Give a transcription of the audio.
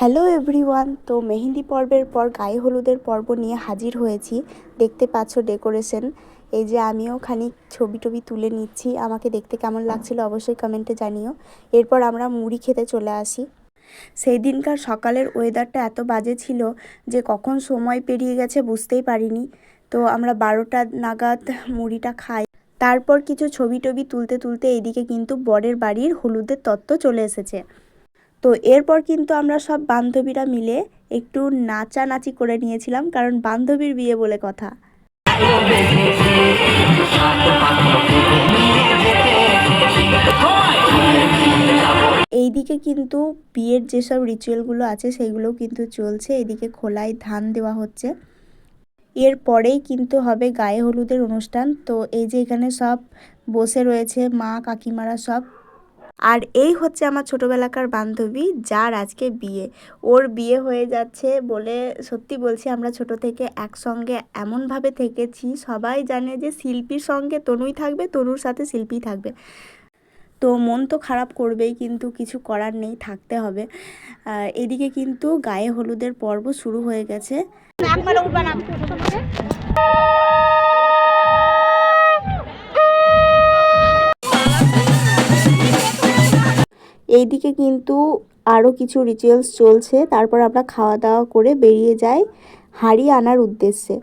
Hello everyone তো মেহেন্দি পর্বের পর গায়ে হলুদের পর্ব নিয়ে হাজির হয়েছি। দেখতে পাচ্ছ ডেকোরেশন এই যে আমিও খানিক ছবি টবি তুলে নিচ্ছি। আমাকে দেখতে কেমন লাগছিল অবশ্যই কমেন্টে জানিও। এরপর আমরা মুড়ি খেতে চলে আসি। সেই দিনকার সকালের ওয়েদারটা এত বাজে ছিল যে কখন সময় পেরিয়ে গেছে বুঝতেই পারিনি। তো আমরা বারোটা নাগাদ মুড়িটা খাই। তারপর কিছু ছবি টবি তুলতে তুলতে এইদিকে কিন্তু বরের বাড়ির হলুদের তত্ত্ব চলে এসেছে। তো এরপর কিন্তু আমরা সব বান্ধবীরা মিলে একটু নাচানাচি করে নিয়েছিলাম, কারণ বান্ধবীর বিয়ে বলে কথা। এইদিকে কিন্তু বিয়ের যেসব রিচুয়ালগুলো আছে, সেইগুলোও কিন্তু চলছে। এদিকে খোলায় ধান দেওয়া হচ্ছে। এরপরেই কিন্তু হবে গায়ে হলুদের অনুষ্ঠান। তো এই যে এখানে সব বসে রয়েছে মা কাকিমারা সব। আর এই হচ্ছে আমার ছোটোবেলাকার বান্ধবী, যার আজকে বিয়ে। ওর বিয়ে হয়ে যাচ্ছে বলে সত্যি বলছি, আমরা ছোট থেকে একসঙ্গে এমনভাবে থেকেছি, সবাই জানে যে শিল্পীর সঙ্গে তনুই থাকবে, তনুর সাথে শিল্পী থাকবে। তো মন তো খারাপ করবেই, কিন্তু কিছু করার নেই, থাকতে হবে। এদিকে কিন্তু গায়ে হলুদের পর্ব শুরু হয়ে গেছে। এইদিকে কিন্তু আরও কিছু রিচুয়ালস চলছে। তারপর আমরা খাওয়া দাওয়া করে বেরিয়ে যাই হাড়ি আনার উদ্দেশ্যে।